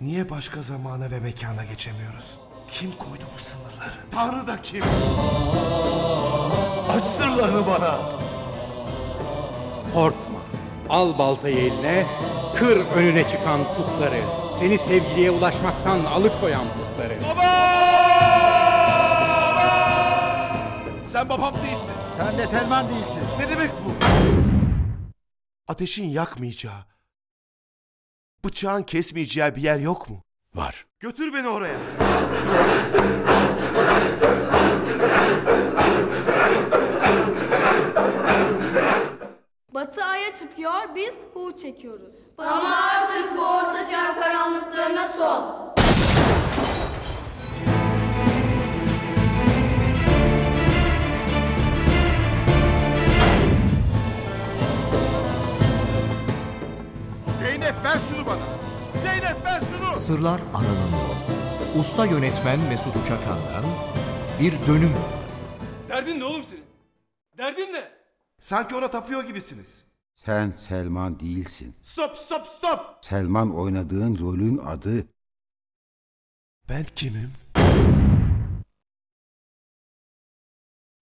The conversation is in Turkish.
Niye başka zamana ve mekana geçemiyoruz? Kim koydu bu sınırları? Tanrı da kim? Aç sırlarını bana. Korkma. Al baltayı eline, kır önüne çıkan putları. Seni sevgiliye ulaşmaktan alıkoyan putları. Sen babam değilsin. Sen de Selman değilsin. Ne demek bu? Ateşin yakmayacağı, bıçağın kesmeyeceği bir yer yok mu? Var. Götür beni oraya. Batı aya çıkıyor, biz hu çekiyoruz. Ama artık bu ortaçağ karanlıklarına son. Zeynep ver şunu bana. Zeynep ver şunu. Sırlar aralanıyor. Usta yönetmen Mesut Uçakan'dan bir dönüm noktası. Derdin ne oğlum senin? Derdin ne? Sanki ona tapıyor gibisiniz. Sen Selman değilsin. Stop stop stop. Selman oynadığın rolün adı Ben kimim?